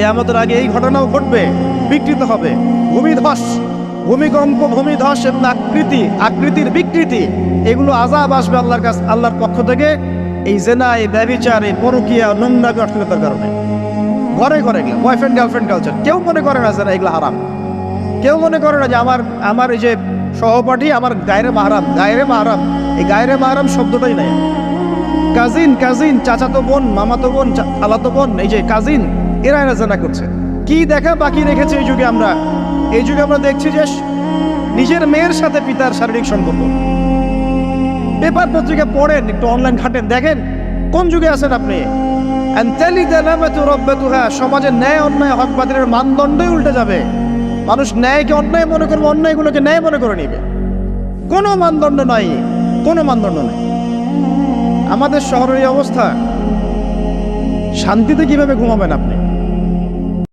কেয়ামতের আগে এই ঘটনাও ঘটবে, বিকৃত হবে। ভূমিধস, ভূমিকম্প, ভূমিধস এবং আকৃতি, আকৃতির বিকৃতি, এগুলো আজাব আসবে আল্লাহর কাছ, আল্লাহর পক্ষ থেকে। এই জেনা, এই ব্যবিচার এই পরকিয়া নোংরা অশ্লীলতার কারণে। ঘরে ঘরে এগুলো বয়ফ্রেন্ড গার্লফ্রেন্ড কালচার কেউ মনে করে না যারা এগুলো হারাম। কেউ মনে করে না যে আমার আমার এই যে সহপাঠী, আমার গায়ের মাহারাম গায়ের মাহারাম। এই গায়ের মাহারাম শব্দটাই নাই। কাজিন কাজিন চাচাতো বোন, মামাতো বোন খালাতো বোন, এই যে কাজিন এরা এরা জানা করছে। কি দেখা বাকি রেখেছে এই যুগে আমরা? এই যুগে আমরা দেখছি যে নিজের মেয়ের সাথে পিতার শারীরিক সম্পর্ক। পেপার পত্রিকা পড়েন, একটু অনলাইন ঘাটেন, দেখেন কোন যুগে আছেন আপনি? আনতালি দালামাতু রাব্বাতুহা, সমাজে ন্যায়, অন্যায়, হক বাতিলের মানদণ্ডই উল্টে যাবে। মানুষ ন্যায়কে অন্যায় মনে করবে, অন্যায়গুলোকে ন্যায় মনে করে নিবে। কোনো মানদণ্ড নাই, কোনো মানদণ্ড নাই। আমাদের শহরের এই অবস্থা, শান্তিতে কীভাবে ঘুমাবেন আপনি?